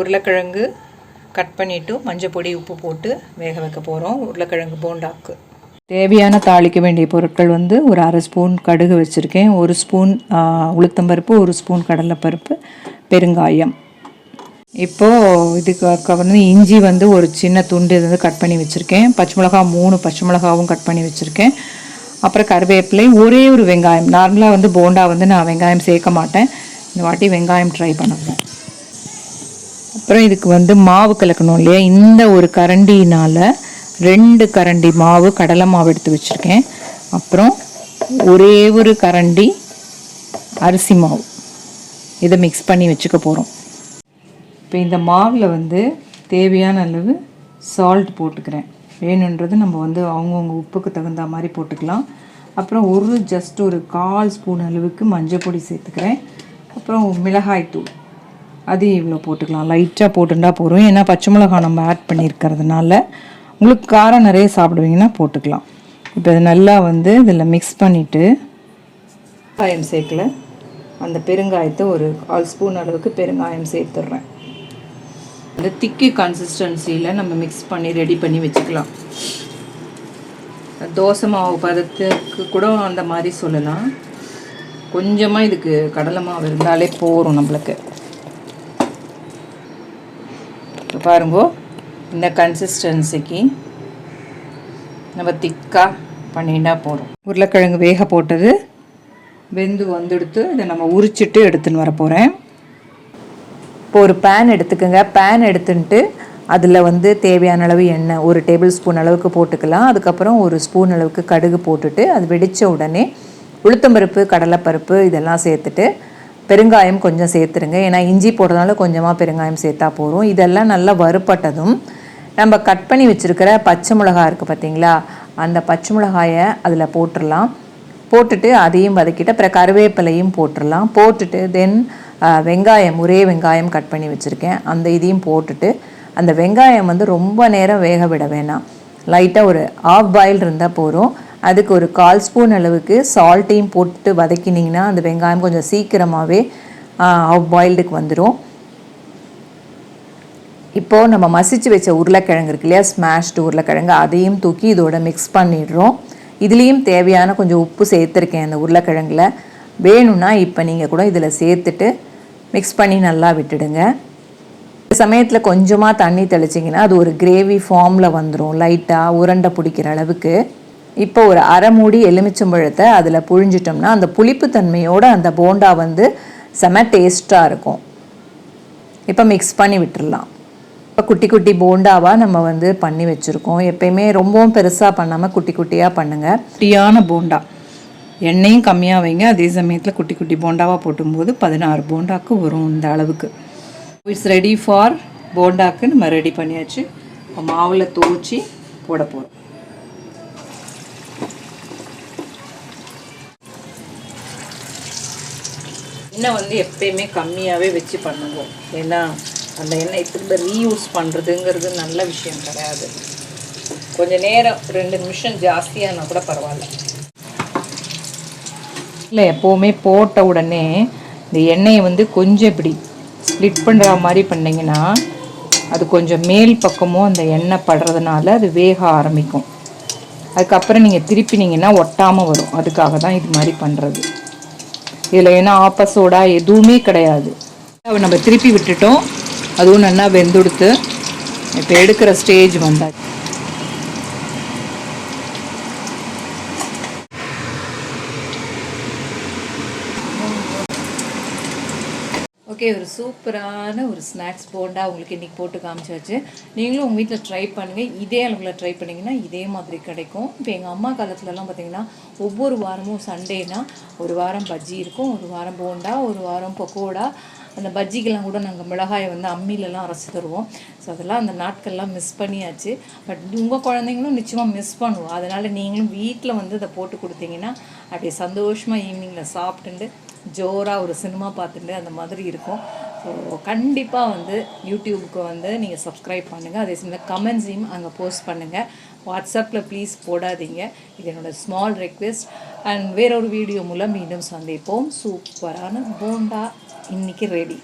உருளைக்கிழங்கு கட் பண்ணிவிட்டு மஞ்சள் பொடி உப்பு போட்டு வேக வைக்க போகிறோம் உருளைக்கிழங்கு போண்டாக்கு. தேவையான தாளிக்க வேண்டிய பொருட்கள் வந்து ஒரு அரை ஸ்பூன் கடுகு வச்சுருக்கேன். ஒரு ஸ்பூன் உளுத்தம்பருப்பு ஒரு ஸ்பூன் கடலைப்பருப்பு பெருங்காயம். இப்போது இதுக்கு வந்து இஞ்சி வந்து ஒரு சின்ன துண்டு இது வந்து கட் பண்ணி வச்சுருக்கேன். பச்சை மிளகா மூணு பச்சை மிளகாவும் கட் பண்ணி வச்சுருக்கேன். அப்புறம் கருவேப்பிலை ஒரே ஒரு வெங்காயம். நார்மலாக வந்து போண்டா வந்து நான் வெங்காயம் சேர்க்க மாட்டேன். இந்த வாட்டி வெங்காயம் ட்ரை பண்ணுவேன் அப்புறம் இதுக்கு வந்து மாவு கலக்கணும் இல்லையா? இந்த ஒரு கரண்டினால் ரெண்டு கரண்டி மாவு கடலை மாவு எடுத்து வச்சுருக்கேன். அப்புறம் ஒரே ஒரு கரண்டி அரிசி மாவு. இதை மிக்ஸ் பண்ணி வச்சுக்க போகிறோம் இப்போ இந்த மாவில் வந்து தேவையான அளவு சால்ட் போட்டுக்கிறேன். வேணுன்றது நம்ம வந்து அவங்கவுங்க உப்புக்கு தகுந்த மாதிரி போட்டுக்கலாம். அப்புறம் ஒரு ஜஸ்ட் ஒரு கால் ஸ்பூன் அளவுக்கு மஞ்சள் பொடி சேர்த்துக்கிறேன். அப்புறம் மிளகாய் தூள் அது இவ்வளோ போட்டுக்கலாம். லைட்டாக போட்டுட்டா போதும். ஏன்னா பச்சை மிளகாய் நம்ம ஆட் பண்ணியிருக்கிறதுனால உங்களுக்கு காரம் நிறைய சாப்பிடுவீங்கன்னா போட்டுக்கலாம். இப்போ இது நல்லா வந்து இதில் மிக்ஸ் பண்ணிவிட்டு காயம் சேர்க்கல. அந்த பெருங்காயத்தை ஒரு கால் ஸ்பூன் அளவுக்கு பெருங்காயம் சேர்த்துடுறேன். இந்த திக்கி கன்சிஸ்டன்சியில் நம்ம மிக்ஸ் பண்ணி ரெடி பண்ணி வச்சுக்கலாம். தோசை மாவு பதத்துக்கு கூட அந்த மாதிரி சொல்லலாம். கொஞ்சமாக இதுக்கு கடலை மாவு இருந்தாலே போதும் நம்மளுக்கு இப்போ பாருங்கோ. இந்த கன்சிஸ்டன்சிக்கு நம்ம திக்காக பண்ணிட்டா போகிறோம் உருளைக்கிழங்கு வேக போட்டது. வெந்து வந்துடுத்து இதை நம்ம உரிச்சிட்டு எடுத்துன்னு வர போகிறேன் இப்போ ஒரு பேன் எடுத்துக்கோங்க. பேன் எடுத்துன்ட்டு அதில் வந்து தேவையான அளவு எண்ணெய் ஒரு டேபிள் ஸ்பூன் அளவுக்கு போட்டுக்கலாம். அதுக்கப்புறம் ஒரு ஸ்பூன் அளவுக்கு கடுகு போட்டுட்டு அது வெடித்த உடனே உளுத்தம்பருப்பு கடலைப்பருப்பு இதெல்லாம் சேர்த்துட்டு பெருங்காயம் கொஞ்சம் சேர்த்துருங்க. ஏன்னா இஞ்சி போடுறதுனால கொஞ்சமாக பெருங்காயம் சேர்த்தா போதும். இதெல்லாம் நல்லா வறுப்பட்டதும் நம்ம கட் பண்ணி வச்சுருக்கிற பச்சை மிளகாய் இருக்குது பார்த்தீங்களா அந்த பச்சை மிளகாயை அதில் போட்டுடலாம் போட்டுட்டு அதையும் வதக்கிட்டு அப்புறம் கருவேப்பிலையும் போட்டுடலாம் போட்டுட்டு தென் வெங்காயம் ஒரே வெங்காயம் கட் பண்ணி வச்சுருக்கேன். அந்த இதையும் போட்டுட்டு அந்த வெங்காயம் வந்து ரொம்ப நேரம் வேக விட வேணாம். லைட்டாக ஒரு ஆஃப் பாயில் இருந்தால் போதும். அதுக்கு ஒரு கால் ஸ்பூன் அளவுக்கு சால்ட்டையும் போட்டு வதக்கினீங்கன்னா அந்த வெங்காயம் கொஞ்சம் சீக்கிரமாகவே ஆஃப் பாயில்டுக்கு வந்துடும் இப்போது நம்ம மசிச்சு வச்ச உருளைக்கிழங்கு இருக்கு இல்லையா? ஸ்மாஷ்டு உருளைக்கிழங்கு அதையும் தூக்கி இதோட மிக்ஸ் பண்ணிடுறோம். இதுலேயும் தேவையான கொஞ்சம் உப்பு சேர்த்துருக்கேன் அந்த உருளைக்கிழங்கில். வேணும்னா இப்போ நீங்கள் கூட இதில் சேர்த்துட்டு மிக்ஸ் பண்ணி நல்லா விட்டுடுங்க. இந்த சமயத்தில் கொஞ்சமாக தண்ணி தெளிச்சிங்கன்னா அது ஒரு கிரேவி ஃபார்மில் வந்துடும் லைட்டாக உருண்டை பிடிக்கிற அளவுக்கு. இப்போ ஒரு அரை மூடி எலுமிச்சம்பழத்தை அதில் புழிஞ்சிட்டோம்னா அந்த புளிப்பு தன்மையோட அந்த போண்டா வந்து செம டேஸ்ட்டாக இருக்கும். இப்போ மிக்ஸ் பண்ணி விட்டுடலாம் இப்போ குட்டி குட்டி போண்டாவாக நம்ம வந்து பண்ணி வச்சுருக்கோம். எப்பயுமே ரொம்பவும் பெருசாக பண்ணாமல் குட்டி குட்டியாக பண்ணுங்கள் குட்டியான போண்டா. எண்ணெயும் கம்மியாக வைங்க. அதே சமயத்தில் குட்டி குட்டி போண்டாவாக போட்டும்போது பதினாறு போண்டாக்கு வரும் இந்த அளவுக்கு. இட்ஸ் ரெடி ஃபார் போண்டாக்கு நம்ம ரெடி பண்ணியாச்சு. இப்போ மாவில் துவச்சி போட போகிறோம் எண்ணெய் வந்து எப்பயுமே கம்மியாகவே வச்சு பண்ணுவோம். ஏன்னா அந்த எண்ணெய் திரும்ப ரீயூஸ் பண்ணுறதுங்கிறது நல்ல விஷயம் கிடையாது. கொஞ்சம் நேரம் ரெண்டு நிமிஷம் ஜாஸ்தியானா கூட பரவாயில்ல. இல்லை எப்போவுமே போட்ட உடனே இந்த எண்ணெயை வந்து கொஞ்சம் இப்படி ஸ்ப்ளிட் பண்ணுற மாதிரி பண்ணிங்கன்னா அது கொஞ்சம் மேல் பக்கமும் அந்த எண்ணெய் படுறதுனால அது வேக ஆரம்பிக்கும். அதுக்கப்புறம் நீங்கள் திருப்பினீங்கன்னா ஒட்டாமல் வரும். அதுக்காக தான் இது மாதிரி பண்ணுறது இதில் ஏன்னா ஆப்பசோடா எதுவுமே கிடையாது. நம்ம திருப்பி விட்டுட்டோம். அதுவும் நல்லா வெந்துடுத்து. இப்போ எடுக்கிற ஸ்டேஜ் வந்தாச்சு. ஓகே ஒரு சூப்பரான ஒரு ஸ்நாக்ஸ் போண்டா உங்களுக்கு இன்றைக்கி போட்டு காமிச்சாச்சு. நீங்களும் உங்கள் வீட்டில் ட்ரை பண்ணுங்கள் இதே அளவில் ட்ரை பண்ணிங்கன்னா இதே மாதிரி கிடைக்கும். இப்போ எங்கள் அம்மா காலத்துலலாம் பார்த்திங்கன்னா ஒவ்வொரு வாரமும் சண்டேனா ஒரு வாரம் பஜ்ஜி இருக்கும் ஒரு வாரம் போண்டா ஒரு வாரம் பக்கோடா அந்த பஜ்ஜிக்கெல்லாம் கூட நாங்கள் மிளகாயை வந்து அம்மிலலாம் அரைச்சி தருவோம். ஸோ அதெல்லாம் அந்த நாட்கள்லாம் மிஸ் பண்ணியாச்சு. பட் உங்கள் குழந்தைங்களும் நிச்சயமாக மிஸ் பண்ணுவோம் அதனால் நீங்களும் வீட்டில் வந்து அதை போட்டு கொடுத்தீங்கன்னா அப்படியே சந்தோஷமாக ஈவினிங்கில் சாப்பிட்டுட்டு ஜோராக ஒரு சினிமா பார்த்துட்டு அந்த மாதிரி இருக்கும். ஸோ கண்டிப்பாக வந்து யூடியூபுக்கு வந்து நீங்கள் சப்ஸ்கிரைப் பண்ணுங்கள் அதே சமயம் கமெண்ட்ஸையும் அங்கே போஸ்ட் பண்ணுங்கள் வாட்ஸ்அப்பில் ப்ளீஸ் போடாதீங்க. இது என்னோடய ஸ்மால் ரெக்வெஸ்ட் அண்ட் வேறொரு வீடியோ மூலம் மீண்டும் சந்திப்போம். சூப்பரான போண்டா. இன்னைக்கு ரெடி